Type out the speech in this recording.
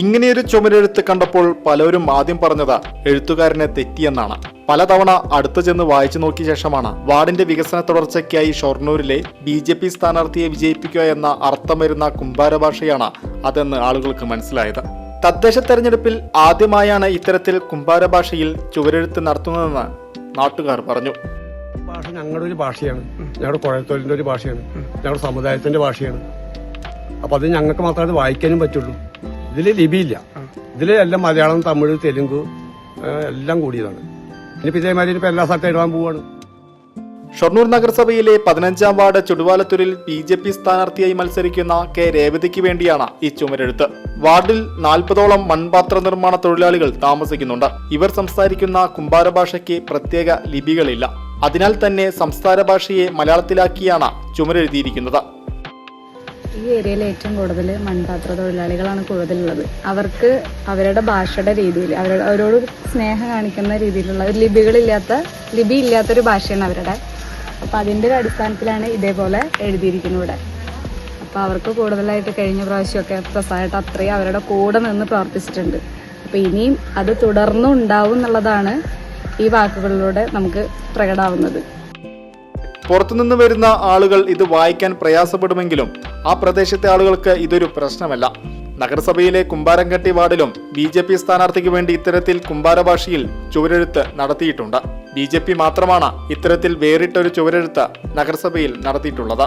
ഇങ്ങനെയൊരു ചുമരെഴുത്ത് കണ്ടപ്പോൾ പലരും ആദ്യം പറഞ്ഞത് എഴുത്തുകാരനെ തെറ്റിയെന്നാണ്. പലതവണ അടുത്തു ചെന്ന് വായിച്ചു നോക്കിയ ശേഷമാണ് വാർഡിന്റെ വികസന തുടർച്ചയ്ക്കായി ഷൊർണൂരിലെ ബി ജെ പി സ്ഥാനാർത്ഥിയെ വിജയിപ്പിക്കുക എന്ന അർത്ഥം വരുന്ന കുംഭാര ഭാഷയാണ് അതെന്ന് ആളുകൾക്ക് മനസ്സിലായത്. തദ്ദേശ തെരഞ്ഞെടുപ്പിൽ ആദ്യമായാണ് ഇത്തരത്തിൽ കുംഭാര ഭാഷയിൽ ചുവരെഴുത്ത് നടത്തുന്നതെന്ന് നാട്ടുകാർ പറഞ്ഞു. ഭാഷ ഞങ്ങളുടെ ഒരു ഭാഷയാണ്. ഞങ്ങളുടെ കുഴത്തൊഴിലിന്റെ ഒരു ഭാഷയാണ്. ഞങ്ങളുടെ സമുദായത്തിന്റെ ഭാഷയാണ്. അപ്പൊ അത് ഞങ്ങൾക്ക് മാത്രമേ വായിക്കാനും പറ്റുള്ളൂ. ഇതിൽ ലിപിയില്ല. ഇതിൽ എല്ലാം മലയാളം തമിഴ് തെലുങ്ക് എല്ലാം കൂടിയതാണ്. ഇനിയിപ്പോ ഇതേമാതിരി ഇപ്പൊ എല്ലാ സ്ഥലത്തും എഴുതാൻ പോവാണ്. ഷൊർണൂർ നഗരസഭയിലെ പതിനഞ്ചാം വാർഡ് ചുടുവാലത്തൂരിൽ ബി ജെ പി സ്ഥാനാർത്ഥിയായി മത്സരിക്കുന്ന കെ രേവതിക്ക് വേണ്ടിയാണ് ഈ ചുമരെഴുത്ത്. വാർഡിൽ നാൽപ്പതോളം മൺപാത്ര നിർമ്മാണ തൊഴിലാളികൾ താമസിക്കുന്നുണ്ട്. ഇവർ സംസാരിക്കുന്ന കുംഭാര ഭാഷയ്ക്ക് പ്രത്യേക ലിപികളില്ല. അതിനാൽ തന്നെ സംസ്ഥാന ഭാഷയെ മലയാളത്തിലാക്കിയാണ് ചുമരെഴുതിയിരിക്കുന്നത്. ഈ ഏരിയയിൽ ഏറ്റവും കൂടുതൽ മൺപാത്ര തൊഴിലാളികളാണ് കൂടുതലുള്ളത്. അവർക്ക് അവരുടെ ഭാഷയുടെ രീതിയിൽ അവരുടെ അവരോട് സ്നേഹം കാണിക്കുന്ന രീതിയിലുള്ള ഒരു ലിപികളില്ലാത്ത ലിപി ഇല്ലാത്തൊരു ഭാഷയാണ് അവരുടെ. അപ്പം അതിന്റെ ഒരു അടിസ്ഥാനത്തിലാണ് ഇതേപോലെ എഴുതിയിരിക്കുന്നത് ഇവിടെ. അപ്പോൾ അവർക്ക് കൂടുതലായിട്ട് കഴിഞ്ഞ പ്രാവശ്യമൊക്കെ പ്രസാദമായിട്ട് അത്രയും അവരുടെ കൂടെ നിന്ന് പ്രവർത്തിച്ചിട്ടുണ്ട്. അപ്പോൾ ഇനിയും അത് തുടർന്നും ഉണ്ടാവും എന്നുള്ളതാണ് ഈ വാക്കുകളിലൂടെ നമുക്ക് പ്രകടാവുന്നത് പുറത്തുനിന്ന് വരുന്ന ആളുകൾ ഇത് വായിക്കാൻ പ്രയാസപ്പെടുമെങ്കിലും ആ പ്രദേശത്തെ ആളുകൾക്ക് ഇതൊരു പ്രശ്നമല്ല. നഗരസഭയിലെ കുമ്പാരംകട്ടി വാർഡിലും ബി ജെ പി സ്ഥാനാർത്ഥിക്ക് വേണ്ടി ഇത്തരത്തിൽ കുമ്പാര ചുവരെഴുത്ത് നടത്തിയിട്ടുണ്ട്. ബി ജെ പി മാത്രമാണ് ഇത്തരത്തിൽ വേറിട്ടൊരു ചുവരെഴുത്ത് നഗരസഭയിൽ നടത്തിയിട്ടുള്ളത്.